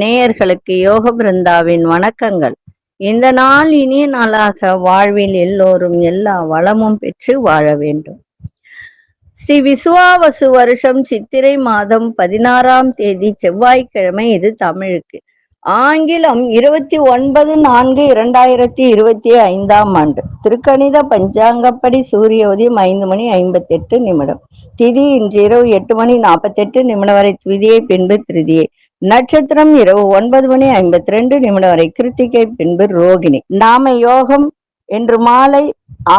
நேயர்களுக்கு யோக பிருந்தாவின் வணக்கங்கள். இந்த நாள் இனிய நாளாக வாழ்வில் எல்லோரும் எல்லா வளமும் பெற்று வாழ வேண்டும். ஸ்ரீ விசுவாவசு வருஷம் சித்திரை மாதம் பதினாறாம் தேதி செவ்வாய்க்கிழமை இது தமிழுக்கு. ஆங்கிலம் இருபத்தி ஒன்பது நான்கு இரண்டாயிரத்தி இருபத்தி ஐந்தாம் ஆண்டு. திருக்கணித பஞ்சாங்கப்படி சூரிய உதயம் ஐந்து மணி ஐம்பத்தி எட்டு நிமிடம். திதி இன்று இரவு எட்டு மணி நாற்பத்தெட்டு நிமிடம் வரை திதியை பின்பு திருதியை. நட்சத்திரம் இரவு ஒன்பது மணி ஐம்பத்தி ரெண்டு நிமிடம் வரை கிருத்திகை பின்பு ரோகிணி. நாம யோகம் இன்று மாலை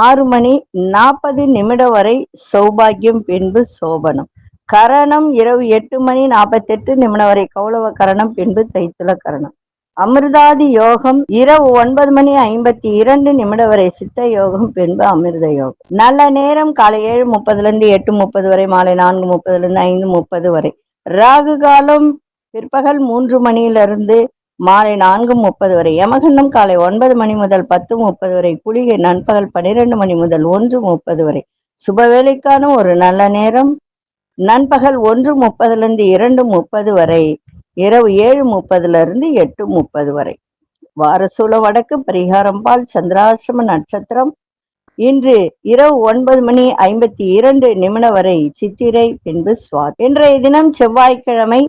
ஆறு மணி நாற்பது நிமிடம் வரை சௌபாகியம் பின்பு சோபனம். கரணம் இரவு எட்டு மணி நாற்பத்தெட்டு நிமிடம் வரை கௌளவ கரணம் பின்பு தைத்துல கரணம். அமிர்தாதி யோகம் இரவு ஒன்பது மணி ஐம்பத்தி இரண்டு நிமிடம் வரை சித்த யோகம் பின்பு அமிர்த யோகம். நல்ல நேரம் காலை ஏழு முப்பதுல இருந்து எட்டு முப்பது வரை மாலை நான்கு முப்பதுல இருந்து ஐந்து முப்பது வரை. ராகு காலம் பிற்பகல் மூன்று மணியிலிருந்து மாலை நான்கு முப்பது வரை. யமகண்டம் காலை ஒன்பது மணி முதல் பத்து முப்பது வரை. குளிகை நண்பகல் பன்னிரெண்டு மணி முதல் ஒன்று முப்பது வரை. சுபவேளைக்கான ஒரு நல்ல நேரம். நண்பகல் ஒன்று முப்பதுல இருந்து இரண்டு முப்பது வரை இரவு ஏழு முப்பதுல இருந்து எட்டு முப்பது வரை. வாரசூல வடக்கு பரிகாரம் பால் சந்திராசிரம நட்சத்திரம். இன்று இரவு ஒன்பது மணி ஐம்பத்தி இரண்டு நிமிடம் வரை சித்திரை பின்பு சுவாத். இன்றைய தினம் செவ்வாய்க்கிழமை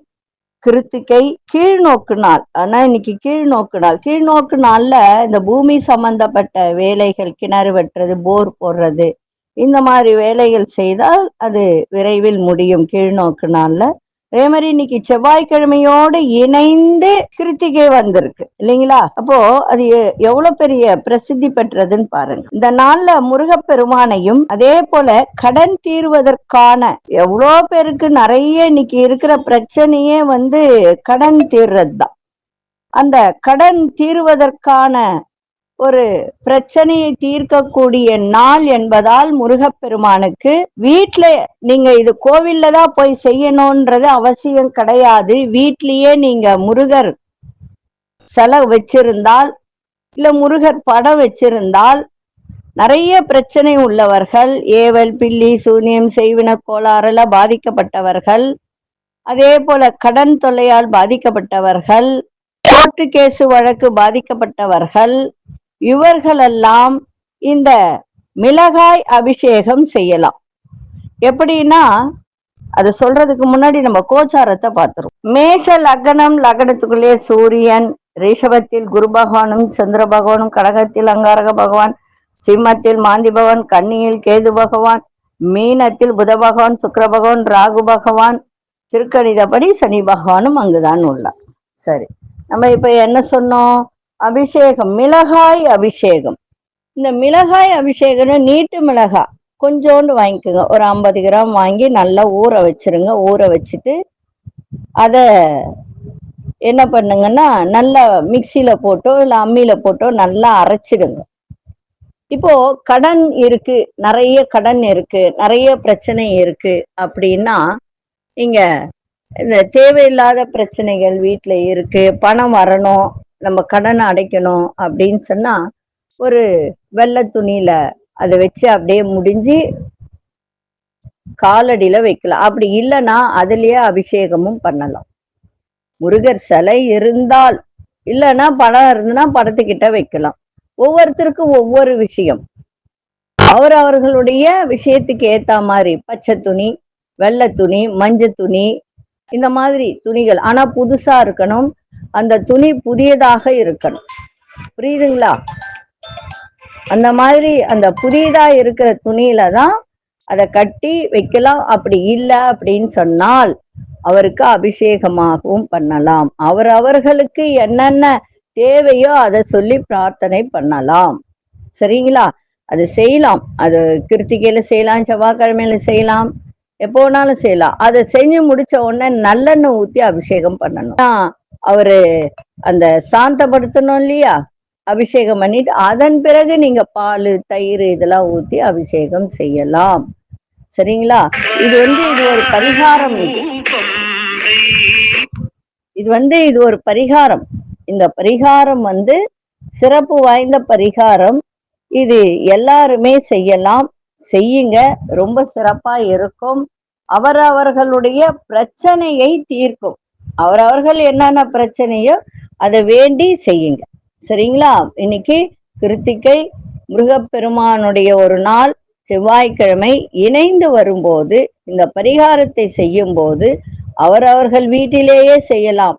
கிருத்திகை கீழ்நோக்கு நாள். ஆனா இன்னைக்கு கீழ்நோக்கு நாள். கீழ்நோக்கு நாள்ல இந்த பூமி சம்பந்தப்பட்ட வேலைகள் கிணறு வெட்டுறது போர் போடுறது இந்த மாதிரி வேலைகள் செய்தால் அது விரைவில் முடியும் கீழ்நோக்கு நாள்ல. அதே மாதிரி இன்னைக்கு செவ்வாய்க்கிழமையோடு இணைந்து கிருத்திகை வந்திருக்கு இல்லைங்களா? அப்போ அது எ- எவ்வளவு பெரிய பிரசித்தி பெற்றதுன்னு பாருங்க. இந்த நாள்ல முருகப்பெருமானையும் அதே போல கடன் தீர்வதற்கான எவ்வளோ பேருக்கு நிறைய இன்னைக்கு இருக்கிற பிரச்சனையே வந்து கடன் தீர்றது தான் அந்த கடன் தீர்வதற்கான ஒரு பிரச்சனையை தீர்க்கக்கூடிய நாள் என்பதால் முருகப்பெருமானுக்கு வீட்ல நீங்க இது கோவில்ல தான் போய் செய்யணும்ன்றது அவசியம் கிடையாது. வீட்லயே நீங்க முருகர் சிலை வச்சிருந்தால் இல்ல முருகர் படம் வச்சிருந்தால் நிறைய பிரச்சனை உள்ளவர்கள் ஏவல் பில்லி சூனியம் செய்வின கோளாறுல பாதிக்கப்பட்டவர்கள் அதே போல கடன் தொல்லையால் பாதிக்கப்பட்டவர்கள் கோர்ட்டு கேசு வழக்கு பாதிக்கப்பட்டவர்கள் இவர்களெல்லாம் இந்த மிளகாய் அபிஷேகம் செய்யலாம். எப்படின்னா அது சொல்றதுக்கு முன்னாடி நம்ம கோச்சாரத்தை பார்த்துரும் மேஷ லக்னம் லக்னத்துக்குள்ளே சூரியன் ரிஷபத்தில் குரு பகவானும் சந்திர பகவானும் கடகத்தில் அங்காரக பகவான் சிம்மத்தில் மாந்தி பகவான் கன்னியில் கேது பகவான் மீனத்தில் புத பகவான் சுக்கர பகவான் ராகு பகவான் திருக்கணிதப்படி சனி பகவானும் அங்குதான் உள்ளார். சரி. நம்ம இப்ப என்ன சொன்னோம்? அபிஷேகம் மிளகாய் அபிஷேகம். இந்த மிளகாய் அபிஷேகம்னு நீட்டு மிளகாய். கொஞ்சோண்டு வாங்கிக்கோங்க. ஒரு ஐம்பது கிராம் வாங்கி நல்லா ஊற வச்சிருங்க. ஊற வச்சுட்டு அதை என்ன பண்ணுங்கன்னா நல்லா மிக்சியில் போட்டோ இல்லை அம்மியில் போட்டோ நல்லா அரைச்சிடுங்க. இப்போ கடன் இருக்கு. நிறைய கடன் இருக்கு. நிறைய பிரச்சனை இருக்கு அப்படின்னா நீங்க இந்த தேவையில்லாத பிரச்சனைகள் வீட்டில் இருக்கு. பணம் வரணும். நம்ம கடனை அடைக்கணும் அப்படின்னு சொன்னா ஒரு வெள்ளை துணியில அதை வச்சு அப்படியே முடிஞ்சு காலடியில வைக்கலாம். அப்படி இல்லைன்னா அதுலயே அபிஷேகமும் பண்ணலாம். முருகர் சிலை இருந்தால் இல்லைன்னா படம் இருந்துன்னா படத்துக்கிட்ட வைக்கலாம். ஒவ்வொருத்தருக்கும் ஒவ்வொரு விஷயம். அவர் அவர்களுடைய விஷயத்துக்கு ஏத்த மாதிரி பச்சை துணி வெள்ளை துணி மஞ்சள் துணி இந்த மாதிரி துணிகள். ஆனா புதுசா இருக்கணும். அந்த துணி புதியதாக இருக்கணும். புரியுதுங்களா? அந்த மாதிரி அந்த புதியதா இருக்கிற துணியில தான் அதை கட்டி வைக்கலாம். அப்படி இல்லை அப்படின்னு சொன்னால் அவருக்கு அபிஷேகமாகவும் பண்ணலாம். அவர் அவர்களுக்கு என்னென்ன தேவையோ அதை சொல்லி பிரார்த்தனை பண்ணலாம். சரிங்களா? அது செய்யலாம். அது கிருத்திகையில செய்யலாம் செவ்வாய்க்கிழமையில செய்யலாம் எப்போ வேணாலும் செய்யலாம். அதை செஞ்சு முடிச்ச உடனே நல்லெண்ணெய் ஊத்தி அபிஷேகம் பண்ணணும். அவரு அந்த சாந்தப்படுத்தணும் இல்லையா? அபிஷேகம் பண்ணிட்டு அதன் பிறகு நீங்க பால் தயிர் இதெல்லாம் ஊத்தி அபிஷேகம் செய்யலாம். சரிங்களா? இது வந்து இது ஒரு பரிகாரம் இது. வந்து இது ஒரு பரிகாரம். இந்த பரிகாரம் வந்து சிறப்பு வாய்ந்த பரிகாரம். இது எல்லாருமே செய்யலாம். செய்யுங்க. ரொம்ப சிறப்பா இருக்கும். அவரவர்களுடைய பிரச்சனையை தீர்க்கும். அவரவர்கள் என்னென்ன பிரச்சனையோ அதை வேண்டி செய்யுங்க. சரிங்களா? இன்னைக்கு கிருத்திகை முருகப்பெருமானுடைய ஒரு நாள் செவ்வாய்க்கிழமை இணைந்து வரும்போது இந்த பரிகாரத்தை செய்யும் போது அவரவர்கள் வீட்டிலேயே செய்யலாம்.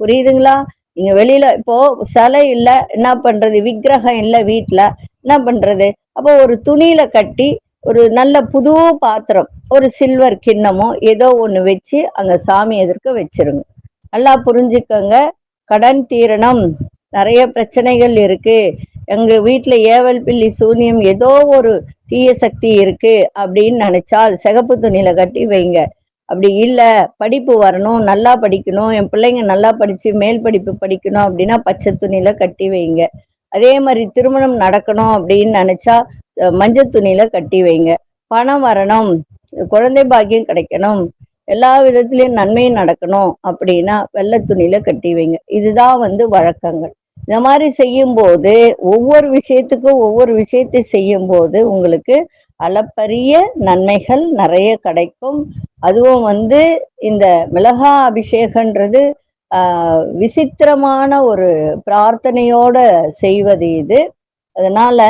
புரியுதுங்களா? நீங்க வெளியில இப்போ சிலை இல்ல என்ன பண்றது? விக்கிரகம் இல்ல வீட்டுல என்ன பண்றது? அப்போ ஒரு துணியில கட்டி ஒரு நல்ல புது பாத்திரம் ஒரு சில்வர் கிண்ணமோ ஏதோ ஒண்ணு வச்சு அங்க சாமி எதிர்க்க வச்சிருங்க. நல்லா புரிஞ்சுக்கோங்க. கடன் தீரணம். நிறைய பிரச்சனைகள் இருக்கு. எங்க வீட்டுல ஏவல் பில்லி சூனியம் ஏதோ ஒரு தீய சக்தி இருக்கு அப்படின்னு நினைச்சால் சிகப்பு துணியில கட்டி வைங்க. அப்படி இல்ல படிப்பு வரணும் நல்லா படிக்கணும் என் பிள்ளைங்க நல்லா படிச்சு மேல் படிப்பு படிக்கணும் அப்படின்னா பச்சை துணியில கட்டி வைங்க. அதே மாதிரி திருமணம் நடக்கணும் அப்படின்னு நினைச்சா மஞ்சள் துணியில கட்டி வைங்க. பணம் வரணும். குழந்தை பாக்கியம் கிடைக்கணும். எல்லா விதத்திலையும் நன்மை நடக்கணும் அப்படின்னா வெள்ளை துணியில கட்டி வைங்க. இதுதான் வந்து வழக்கங்கள். இந்த மாதிரி செய்யும் போது ஒவ்வொரு விஷயத்துக்கும் ஒவ்வொரு விஷயத்தை செய்யும் போது உங்களுக்கு அளப்பரிய நன்மைகள் நிறைய கிடைக்கும். அதுவும் வந்து இந்த மிளகா அபிஷேகன்றது விசித்திரமான ஒரு பிரார்த்தனையோட செய்வது இது. அதனால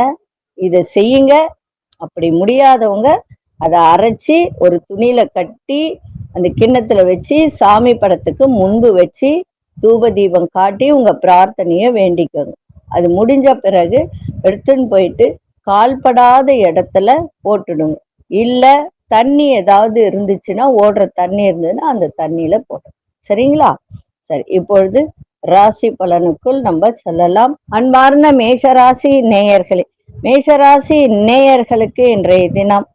இதை செய்யுங்க. அப்படி முடியாதவங்க அதை அரைச்சி ஒரு துணியில கட்டி அந்த கிண்ணத்துல வச்சு சாமி படத்துக்கு முன்பு வச்சு தூப தீபம் காட்டி உங்க பிரார்த்தனைய வேண்டிக்கோங்க. அது முடிஞ்ச பிறகு எடுத்துன்னு போயிட்டு கால்படாத இடத்துல போட்டுடுங்க. இல்ல தண்ணி ஏதாவது இருந்துச்சுன்னா ஓடுற தண்ணி இருந்ததுன்னா அந்த தண்ணியில போட்டு சரிங்களா? சரி இப்பொழுது ராசி பலனுக்குள் நம்ம சொல்லலாம். அன்பார்ந்த மேஷராசி நேயர்களே மேஷராசி நேயர்களுக்கு இன்றைய தினம்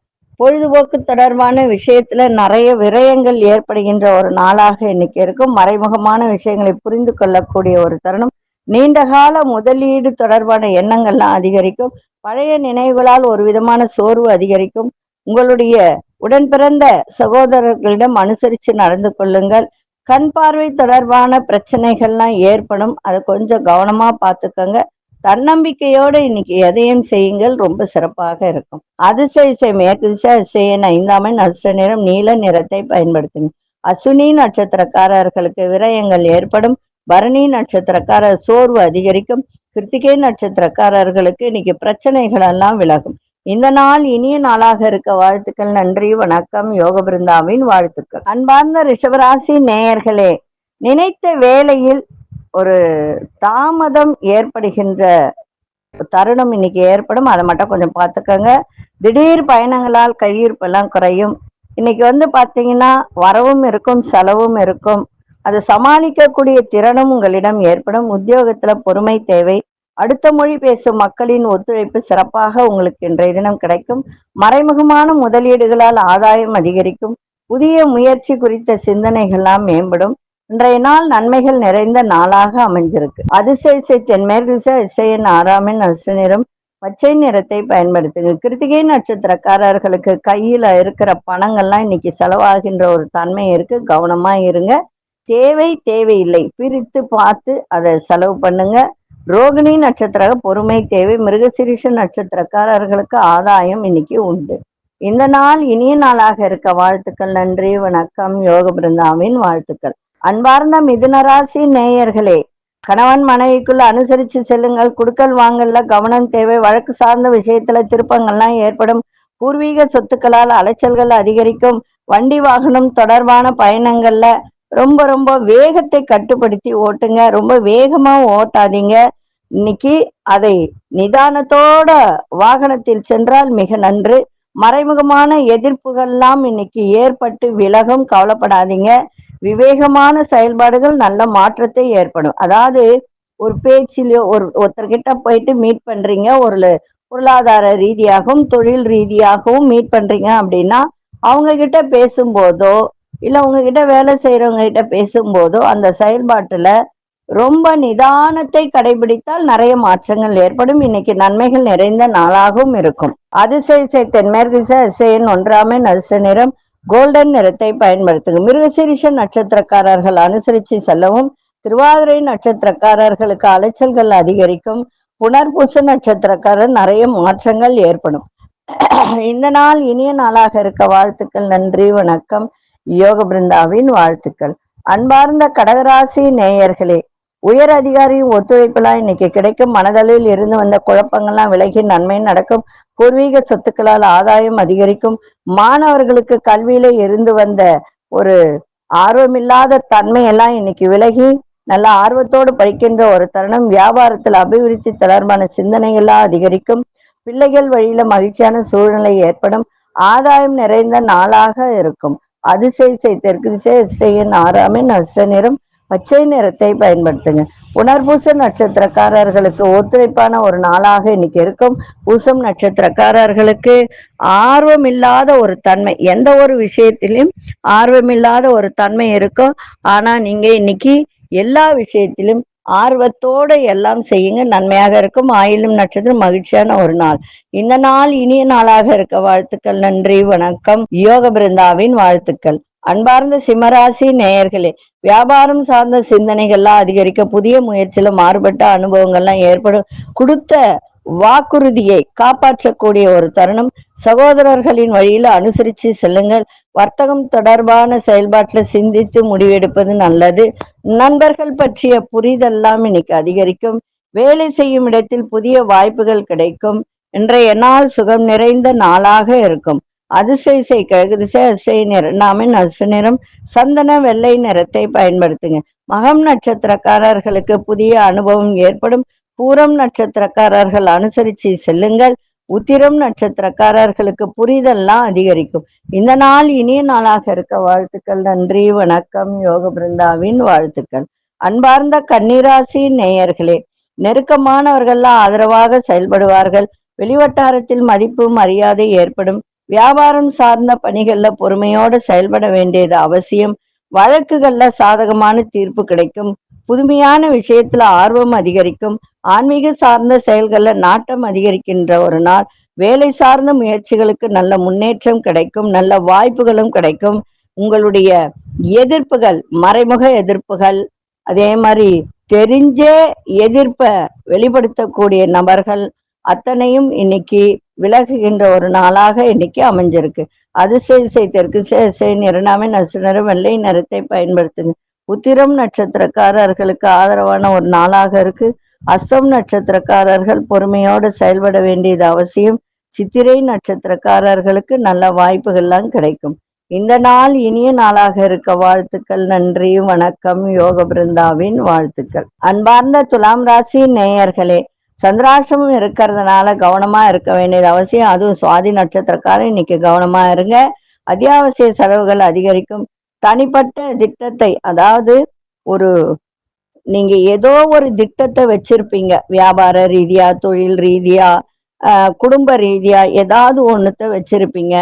பொழுதுபோக்கு தொடர்பான விஷயத்துல நிறைய விரயங்கள் ஏற்படுகின்ற ஒரு நாளாக இன்னைக்கு இருக்கும். மறைமுகமான விஷயங்களை புரிந்து கொள்ளக்கூடிய ஒரு தருணம். நீண்டகால முதலீடு தொடர்பான எண்ணங்கள்லாம் அதிகரிக்கும். பழைய நினைவுகளால் ஒரு விதமான சோர்வு அதிகரிக்கும். உங்களுடைய உடன் பிறந்த சகோதரர்களிடம் அனுசரித்து நடந்து கொள்ளுங்கள். கண் பார்வை தொடர்பான பிரச்சனைகள்லாம் ஏற்படும். அதை கொஞ்சம் கவனமா பார்த்துக்கோங்க. தன்னம்பிக்கையோட இன்னைக்கு எதையும் செய்யுங்கள் ரொம்ப சிறப்பாக இருக்கும். அதிர்ஷ்ட இசை மேற்கு திசை அதிசயன் ஐந்தாமை நஷ்ட நிறம் நீல நிறத்தை பயன்படுத்துங்க. அசுனி நட்சத்திரக்காரர்களுக்கு விரயங்கள் ஏற்படும். பரணி நட்சத்திரக்காரர் சோர்வு அதிகரிக்கும். கிருத்திகை நட்சத்திரக்காரர்களுக்கு இன்னைக்கு பிரச்சனைகள் எல்லாம் விலகும். இந்த நாள் இனிய நாளாக இருக்க வாழ்த்துக்கள் நன்றி வணக்கம். யோக பிருந்தாவின் வாழ்த்துக்கள். அன்பார்ந்த ரிஷபராசி நேயர்களே நினைத்த வேளையில் ஒரு தாமதம் ஏற்படுகின்ற தருணம் இன்னைக்கு ஏற்படும். அதை மட்டும் கொஞ்சம் பார்த்துக்கோங்க. திடீர் பயணங்களால் கையிருப்பெல்லாம் குறையும். இன்னைக்கு வந்து பாத்தீங்கன்னா வரவும் இருக்கும் செலவும் இருக்கும். அதை சமாளிக்கக்கூடிய திறனும் உங்களிடம் ஏற்படும். உத்தியோகத்துல பொறுமை தேவை. அடுத்த மொழி பேசும் மக்களின் ஒத்துழைப்பு சிறப்பாக உங்களுக்கு இன்றைய தினம் கிடைக்கும். மறைமுகமான முதலீடுகளால் ஆதாயம் அதிகரிக்கும். புதிய முயற்சி குறித்த சிந்தனைகள்லாம் மேம்படும். இன்றைய நாள் நன்மைகள் நிறைந்த நாளாக அமைஞ்சிருக்கு. அதிசயசை தென்மேற்கு இசையின் ஆறாமின் அசு நிறம் பச்சை நிறத்தை பயன்படுத்துங்க. கிருத்திகை நட்சத்திரக்காரர்களுக்கு கையில இருக்கிற பணங்கள்லாம் இன்னைக்கு செலவாகின்ற ஒரு தன்மை இருக்கு. கவனமா இருங்க. தேவை தேவையில்லை. பிரித்து பார்த்து அதை செலவு பண்ணுங்க. ரோகிணி நட்சத்திர பொறுமை தேவை. மிருகசிரிஷ நட்சத்திரக்காரர்களுக்கு ஆதாயம் இன்னைக்கு உண்டு. இந்த நாள் இனிய நாளாக இருக்க வாழ்த்துக்கள் நன்றி வணக்கம். யோக பிருந்தாவின் வாழ்த்துக்கள். அன்பார்ந்த மிதுனராசி நேயர்களே கணவன் மனைவிக்குள்ள அனுசரித்து செல்லுங்கள். குடுக்கல் வாங்கல்ல கவனம் தேவை. வழக்கு சார்ந்த விஷயத்துல திருப்பங்கள்லாம் ஏற்படும். பூர்வீக சொத்துக்களால் அலைச்சல்கள் அதிகரிக்கும். வண்டி வாகனம் தொடர்பான பயணங்கள்ல ரொம்ப ரொம்ப வேகத்தை கட்டுப்படுத்தி ஓட்டுங்க. ரொம்ப வேகமா ஓட்டாதீங்க. இன்னைக்கு அதை நிதானத்தோட வாகனத்தில் சென்றால் மிக நன்று. மறைமுகமான எதிர்ப்புகள்லாம் இன்னைக்கு ஏற்பட்டு விலகும். கவலைப்படாதீங்க. விவேகமான செயல்பாடுகள் நல்ல மாற்றத்தை ஏற்படும். அதாவது ஒரு பேச்சிலயோ ஒரு ஒருத்தர்கிட்ட போயிட்டு மீட் பண்றீங்க ஒரு பொருளாதார ரீதியாகவும் தொழில் ரீதியாகவும் மீட் பண்றீங்க அப்படின்னா அவங்க கிட்ட பேசும்போதோ இல்லை உங்ககிட்ட வேலை செய்யறவங்க கிட்ட பேசும்போதோ அந்த செயல்பாட்டுல ரொம்ப நிதானத்தை கடைபிடித்தால் நிறைய மாற்றங்கள் ஏற்படும். இன்னைக்கு நன்மைகள் நிறைந்த நாளாகவும் இருக்கும். அதிசயசை தென்மேற்கு அதிசயன் ஒன்றாமை நரிச நிறம். கோல்டன் நிறத்தை பயன்படுத்துங்க. மிருகசீரிஷ நட்சத்திரக்காரர்கள் அனுசரித்து செல்லவும் திருவாதிரை நட்சத்திரக்காரர்களுக்கு அலைச்சல்கள் அதிகரிக்கும் புனர்பூச நட்சத்திரக்காரர் நிறைய மாற்றங்கள் ஏற்படும். இந்த நாள் இனிய நாளாக இருக்க வாழ்த்துக்கள் நன்றி வணக்கம். யோக பிருந்தாவின் வாழ்த்துக்கள். அன்பார்ந்த கடகராசி நேயர்களே உயர் அதிகாரியும் ஒத்துழைப்பெல்லாம் இன்னைக்கு கிடைக்கும் மனதளவில் இருந்து வந்த குழப்பங்கள்லாம் விலகி நன்மை நடக்கும். பூர்வீக சொத்துக்களால் ஆதாயம் அதிகரிக்கும். மாணவர்களுக்கு கல்வியில இருந்து வந்த ஒரு ஆர்வமில்லாத தன்மை எல்லாம் இன்னைக்கு விலகி நல்ல ஆர்வத்தோடு படிக்கின்ற ஒரு தருணம். வியாபாரத்தில் அபிவிருத்தி தொடர்பான சிந்தனைகள்லாம் அதிகரிக்கும். பிள்ளைகள் வழியில மகிழ்ச்சியான சூழ்நிலை ஏற்படும். ஆதாயம் நிறைந்த நாளாக இருக்கும். அதிசய தெற்கு திசை அதிசயின் ஆறாமின் அஷ்ட நிறம் பச்சை நிறத்தை பயன்படுத்துங்க. புனர்பூச நட்சத்திரக்காரர்களுக்கு ஒத்துழைப்பான ஒரு நாளாக இன்னைக்கு இருக்கும். பூசம் நட்சத்திரக்காரர்களுக்கு ஆர்வம் இல்லாத ஒரு தன்மை எந்த ஒரு விஷயத்திலும் ஆர்வமில்லாத ஒரு தன்மை இருக்கும். ஆனா நீங்க இன்னைக்கு எல்லா விஷயத்திலும் ஆர்வத்தோடு எல்லாம் செய்யுங்க. நன்மையாக இருக்கும். ஆயிலும் நட்சத்திரம் மகிழ்ச்சியான ஒரு நாள். இந்த நாள் இனிய நாளாக இருக்க வாழ்த்துக்கள். நன்றி வணக்கம். யோக பிருந்தாவின் வாழ்த்துக்கள். அன்பார்ந்த சிம்மராசி நேயர்களே வியாபாரம் சார்ந்த சிந்தனைகள்லாம் அதிகரிக்க புதிய முயற்சியில மாறுபட்ட அனுபவங்கள்லாம் ஏற்படும். கொடுத்த வாக்குறுதியை காப்பாற்றக்கூடிய ஒரு தருணம். சகோதரர்களின் வழியில அனுசரித்து செல்லுங்கள். வர்த்தகம் தொடர்பான செயல்பாட்டில் சிந்தித்து முடிவெடுப்பது நல்லது. நண்பர்கள் பற்றிய புரிதெல்லாம் இன்னைக்கு அதிகரிக்கும். வேலை செய்யும் இடத்தில் புதிய வாய்ப்புகள் கிடைக்கும். இன்றைய நாள் சுகம் நிறைந்த நாளாக இருக்கும். அதிசய கிழக்கு திசை அதிசய நிறம் நாமின் அசு நிறம் சந்தன வெள்ளை நிறத்தை பயன்படுத்துங்க. மகம் நட்சத்திரக்காரர்களுக்கு புதிய அனுபவம் ஏற்படும். பூரம் நட்சத்திரக்காரர்கள் அனுசரித்து செல்லுங்கள். உத்திரம் நட்சத்திரக்காரர்களுக்கு புரிதல்லாம் அதிகரிக்கும். இந்த நாள் இனிய நாளாக இருக்க வாழ்த்துக்கள். நன்றி வணக்கம். யோக பிருந்தாவின் வாழ்த்துக்கள். அன்பார்ந்த கன்னிராசி நேயர்களே நெருக்கமானவர்கள்லாம் ஆதரவாக செயல்படுவார்கள். வெளிவட்டாரத்தில் மதிப்பு மரியாதை ஏற்படும். வியாபாரம் சார்ந்த பணிகள்ல பொறுமையோடு செயல்பட வேண்டியது அவசியம். வழக்குகள்ல சாதகமான தீர்ப்பு கிடைக்கும். புதுமையான விஷயத்துல ஆர்வம் அதிகரிக்கும். ஆன்மீக சார்ந்த செயல்கள்ல நாட்டம் அதிகரிக்கின்ற ஒரு நாள். வேலை சார்ந்த முயற்சிகளுக்கு நல்ல முன்னேற்றம் கிடைக்கும். நல்ல வாய்ப்புகளும் கிடைக்கும். உங்களுடைய எதிர்ப்புகள் மறைமுக எதிர்ப்புகள் அதே மாதிரி தெரிஞ்சே எதிர்ப்பை வெளிப்படுத்தக்கூடிய நபர்கள் அத்தனையும் இன்னைக்கு விலகுகின்ற ஒரு நாளாக இன்னைக்கு அமைஞ்சிருக்கு. அதிசய தெற்கு சேசை நிறனாமே நசுநர வெள்ளை நிறத்தை பயன்படுத்துங்க. உத்திரம் நட்சத்திரக்காரர்களுக்கு ஆதரவான ஒரு நாளாக இருக்கு. அஸ்தம் நட்சத்திரக்காரர்கள் பொறுமையோடு செயல்பட வேண்டியது அவசியம். சித்திரை நட்சத்திரக்காரர்களுக்கு நல்ல வாய்ப்புகள்லாம் கிடைக்கும். இந்த நாள் இனிய நாளாக இருக்க வாழ்த்துக்கள் நன்றி வணக்கம் யோக பிருந்தாவின் வாழ்த்துக்கள். அன்பார்ந்த துலாம் ராசி நேயர்களே சந்திராசிரமம் இருக்கிறதுனால கவனமா இருக்க வேண்டியது அவசியம். அதுவும் சுவாதி நட்சத்திரக்காரன் இன்னைக்கு கவனமா இருங்க. அத்தியாவசிய செலவுகள் அதிகரிக்கும். தனிப்பட்ட திட்டத்தை அதாவது ஒரு நீங்க ஏதோ ஒரு திட்டத்தை வச்சிருப்பீங்க. வியாபார ரீதியா தொழில் ரீதியா குடும்ப ரீதியா ஏதாவது ஒண்ணுத்த வச்சிருப்பீங்க.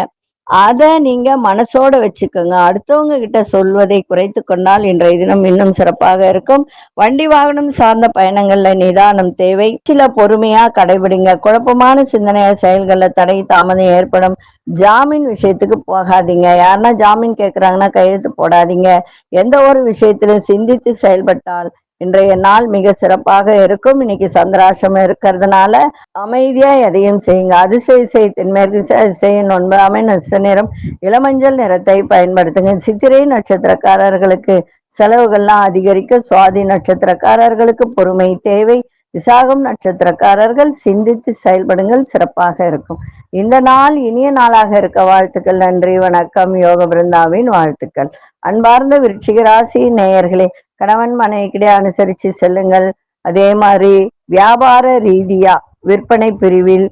அதை நீங்க மனசோட வச்சுக்கோங்க. அடுத்தவங்க கிட்ட சொல்வதை குறைத்து கொண்டால் இன்றைய தினம் இன்னும் சிறப்பாக இருக்கும். வண்டி வாகனம் சார்ந்த பயணங்கள்ல நிதானம் தேவை. சில பொறுமையா கடைபிடிங்க. குழப்பமான சிந்தனைய செயல்கள்ல தடை தாமதம் ஏற்படும். ஜாமீன் விஷயத்துக்கு போகாதீங்க. யாருன்னா ஜாமீன் கேட்கறாங்கன்னா கையெழுத்து போடாதீங்க. எந்த ஒரு விஷயத்திலும் சிந்தித்து செயல்பட்டால் இன்றைய நாள் மிக சிறப்பாக இருக்கும். இன்னைக்கு சந்திராசிரமம் இருக்கிறதுனால அமைதியா எதையும் செய்யுங்க. அதிசய செய் தென்மேற்கு அதிசயம் ஒன்பதாமை நட்ச நிறம் இளமஞ்சள் நிறத்தை பயன்படுத்துங்க. சித்திரை நட்சத்திரக்காரர்களுக்கு செலவுகள்லாம் அதிகரிக்க சுவாதி நட்சத்திரக்காரர்களுக்கு பொறுமை தேவை. விசாகம் நட்சத்திரக்காரர்கள் சிந்தித்து செயல்படுங்கள். சிறப்பாக இருக்கும். இந்த நாள் இனிய நாளாக இருக்க வாழ்த்துக்கள் நன்றி வணக்கம் யோக பிருந்தாவின் வாழ்த்துக்கள். அன்பார்ந்த விருச்சிக ராசி நேயர்களே கணவன் மனைவிக்கிடையே அனுசரித்து செல்லுங்கள். அதே மாதிரி வியாபார ரீதியா விற்பனை பிரிவில்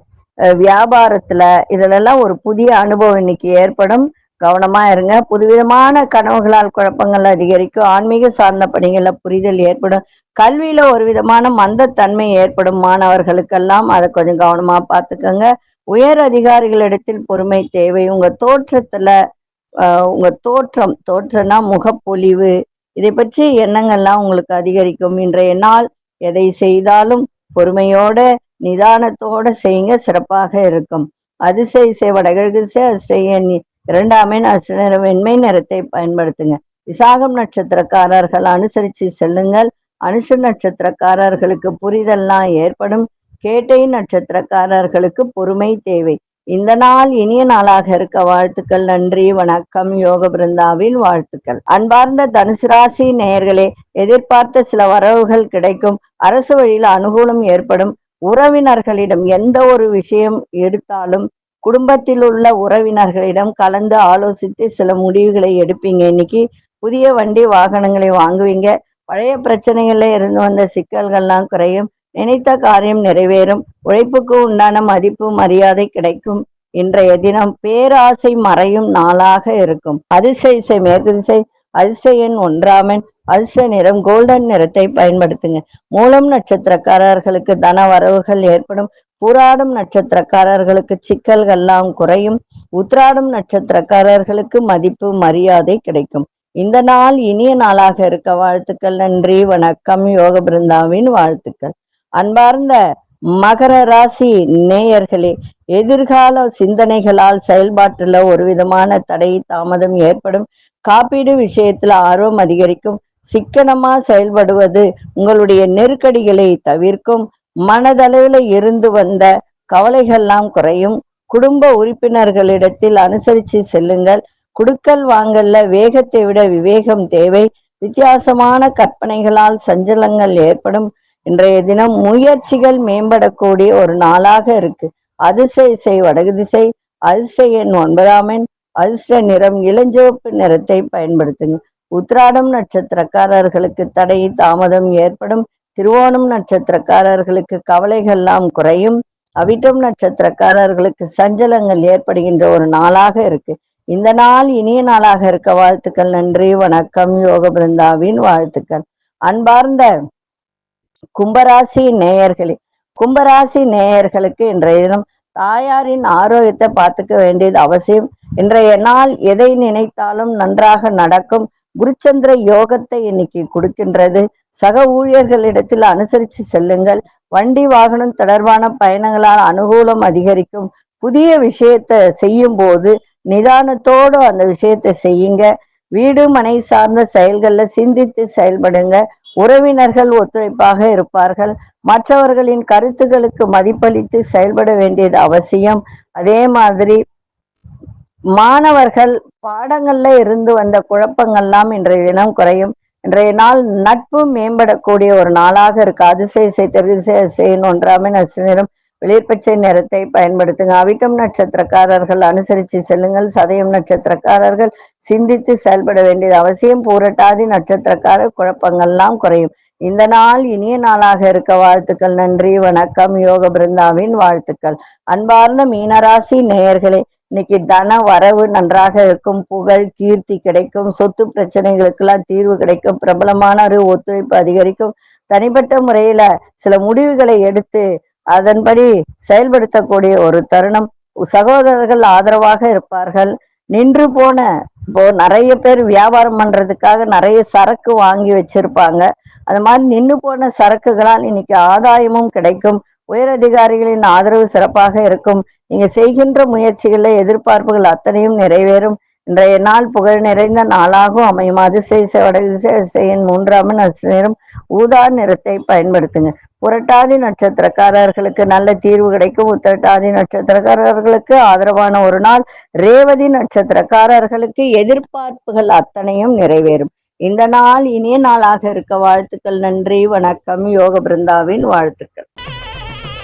வியாபாரத்துல இதுலெல்லாம் ஒரு புதிய அனுபவம் இன்னைக்கு ஏற்படும். கவனமா இருங்க. புதுவிதமான கனவுகளால் குழப்பங்கள் அதிகரிக்கும். ஆன்மீக சார்ந்த பணிகள்ல புரிதல் ஏற்படும். கல்வியில ஒரு விதமான மந்தத்தன்மை ஏற்படும். மாணவர்களுக்கெல்லாம் அதை கொஞ்சம் கவனமா பார்த்துக்கோங்க. உயர் அதிகாரிகளிடத்தில் பொறுமை தேவை. உங்க தோற்றத்துல உங்க தோற்றம் தோற்றம்னா முகப்பொலிவு. இதை பற்றி எண்ணங்கள்லாம் உங்களுக்கு அதிகரிக்கும். இன்றைய நாள் எதை செய்தாலும் பொறுமையோட நிதானத்தோட செய்யுங்க. சிறப்பாக இருக்கும். அதிசய சேவடகிழக்கு அதிசய இரண்டாமே நட்சத்திர வெண்மை நிறத்தை பயன்படுத்துங்க. விசாகம் நட்சத்திரக்காரர்கள் அனுசரித்து செல்லுங்கள். அனுச நட்சத்திரக்காரர்களுக்கு புரிதல்லாம் ஏற்படும். கேட்டை நட்சத்திரக்காரர்களுக்கு பொறுமை தேவை. இந்த நாள் இனிய நாளாக இருக்க வாழ்த்துக்கள் நன்றி வணக்கம் யோக பிருந்தாவின் வாழ்த்துக்கள். அன்பார்ந்த தனுசு ராசி நேயர்களே எதிர்பார்த்த சில வரவுகள் கிடைக்கும். அரசு வழியில் அனுகூலம் ஏற்படும். உறவினர்களிடம் எந்த ஒரு விஷயம் எடுத்தாலும் குடும்பத்தில் உள்ள உறவினர்களிடம் கலந்து ஆலோசித்து சில முடிவுகளை எடுப்பீங்க. இன்னைக்கு புதிய வண்டி வாகனங்களை வாங்குவீங்க. பழைய பிரச்சனைகள்ல இருந்து வந்த சிக்கல்கள்லாம் குறையும். நினைத்த காரியம் நிறைவேறும். உழைப்புக்கு உண்டான மதிப்பு மரியாதை கிடைக்கும். இன்றைய தினம் பேராசை மறையும் நாளாக இருக்கும். அதிசய இசை மேற்கு திசை அதிசய எண் ஒன்றாமன் அதிர்ஷ்ட நிறம் கோல்டன் நிறத்தை பயன்படுத்துங்க. மூலம் நட்சத்திரக்காரர்களுக்கு தன வரவுகள் ஏற்படும். புராடும் நட்சத்திரக்காரர்களுக்கு சிக்கல்கள்லாம் குறையும். உத்ராடும் நட்சத்திரக்காரர்களுக்கு மதிப்பு மரியாதை கிடைக்கும். இந்த நாள் இனிய நாளாக இருக்க வாழ்த்துக்கள். நன்றி வணக்கம். யோக பிருந்தாவின் வாழ்த்துக்கள். அன்பார்ந்த மகர ராசி நேயர்களே எதிர்கால சிந்தனைகளால் செயல்பாட்டுல ஒரு விதமான தடை தாமதம் ஏற்படும். காப்பீடு விஷயத்துல ஆர்வம் அதிகரிக்கும். சிக்கனமா செயல்படுவது உங்களுடைய நெருக்கடிகளை தவிர்க்கும். மனதளவில் இருந்து வந்த கவலைகள்லாம் குறையும். குடும்ப உறுப்பினர்களிடத்தில் அனுசரித்து செல்லுங்கள். குடுக்கல் வாங்கல்ல வேகத்தை விட விவேகம் தேவை. வித்தியாசமான கற்பனைகளால் சஞ்சலங்கள் ஏற்படும். இன்றைய தினம் முயற்சிகள் மேம்படக்கூடிய ஒரு நாளாக இருக்கு. அதிசய இசை வடகு திசை அதிர்ஷ்ட எண் ஒன்பதாம் எண் அதிர்ஷ்ட நிறம் இளஞ்சிவப்பு நிறத்தை பயன்படுத்துங்க. உத்ராடம் நட்சத்திரக்காரர்களுக்கு தடை தாமதம் ஏற்படும். திருவோணம் நட்சத்திரக்காரர்களுக்கு கவலைகள்லாம் குறையும். அவிட்டம் நட்சத்திரக்காரர்களுக்கு சஞ்சலங்கள் ஏற்படுகின்ற ஒரு நாளாக இருக்கு. இந்த நாள் இனிய நாளாக இருக்க வாழ்த்துக்கள். நன்றி வணக்கம். யோக பிருந்தாவின் வாழ்த்துக்கள். அன்பார்ந்த கும்பராசி நேயர்களே கும்பராசி நேயர்களுக்கு இன்றைய தினம் தாயாரின் ஆரோக்கியத்தை பார்த்துக்க வேண்டியது அவசியம். இன்றைய நாள் எதை நினைத்தாலும் நன்றாக நடக்கும் குருச்சந்திர யோகத்தை இன்னைக்கு கொடுக்கின்றது. சக ஊழியர்களிடத்தில் அனுசரித்து செல்லுங்கள். வண்டி வாகனம் தொடர்பான பயணங்களால் அனுகூலம் அதிகரிக்கும். புதிய விஷயத்தை செய்யும் போது நிதானத்தோடு அந்த விஷயத்தை செய்யுங்க. வீடு மனை சார்ந்த செயல்களில் சிந்தித்து செயல்படுங்க. உறவினர்கள் ஒத்துழைப்பாக இருப்பார்கள். மற்றவர்களின் கருத்துக்களுக்கு மதிப்பளித்து செயல்பட வேண்டியது அவசியம். அதே மாதிரி மாணவர்கள் பாடங்கள்ல இருந்து வந்த குழப்பங்கள்லாம் இன்றைய தினம் குறையும். இன்றைய நாள் நட்பு மேம்படக்கூடிய ஒரு நாளாக இருக்கு. அதிசய செய்யணும் ஒன்றாமே நட்சத்திரம் வெளிர்பச்சை நிறத்தை பயன்படுத்துங்க. அவிட்டம் நட்சத்திரக்காரர்கள் அனுசரித்து செல்லுங்கள். சதயம் நட்சத்திரக்காரர்கள் சிந்தித்து செயல்பட வேண்டியது அவசியம். பூரட்டாதி நட்சத்திரக்காரர் குழப்பங்கள்லாம் குறையும். இந்த நாள் இனிய நாளாக இருக்க வாழ்த்துக்கள். நன்றி. வணக்கம். யோக பிருந்தாவின் வாழ்த்துக்கள். அன்பார்ந்த மீனராசி நேயர்களே இன்னைக்கு தன வரவு நன்றாக இருக்கும். புகழ் கீர்த்தி கிடைக்கும். சொத்து பிரச்சனைகளுக்கெல்லாம் தீர்வு கிடைக்கும். பிரபலமான ஒரு ஒத்துழைப்பு அதிகரிக்கும். தனிப்பட்ட முறையில சில முடிவுகளை எடுத்து அதன்படி செயல்படுத்தக்கூடிய ஒரு தருணம். சகோதரர்கள் ஆதரவாக இருப்பார்கள். நின்று போன இப்போ நிறைய பேர் வியாபாரம் பண்றதுக்காக நிறைய சரக்கு வாங்கி வச்சிருப்பாங்க. அது மாதிரி நின்று போன சரக்குகளால் இன்னைக்கு ஆதாயமும் கிடைக்கும். உயர் அதிகாரிகளின் ஆதரவு சிறப்பாக இருக்கும். நீங்க செய்கின்ற முயற்சிகளில் எதிர்பார்ப்புகள் அத்தனையும் நிறைவேறும். இன்றைய நாள் புகழ் நிறைந்த நாளாகவும் அமையும். அதிசய வடதிசையின் மூன்றாம் நேரம் ஊதா நிறத்தை பயன்படுத்துங்க. புரட்டாதி நட்சத்திரக்காரர்களுக்கு நல்ல தீர்வு கிடைக்கும். உத்திரட்டாதி நட்சத்திரக்காரர்களுக்கு ஆதரவான ஒரு நாள். ரேவதி நட்சத்திரக்காரர்களுக்கு எதிர்பார்ப்புகள் அத்தனையும் நிறைவேறும். இந்த நாள் இனிய நாளாக இருக்க. வாழ்த்துக்கள் நன்றி வணக்கம். யோக பிருந்தாவின் வாழ்த்துக்கள்.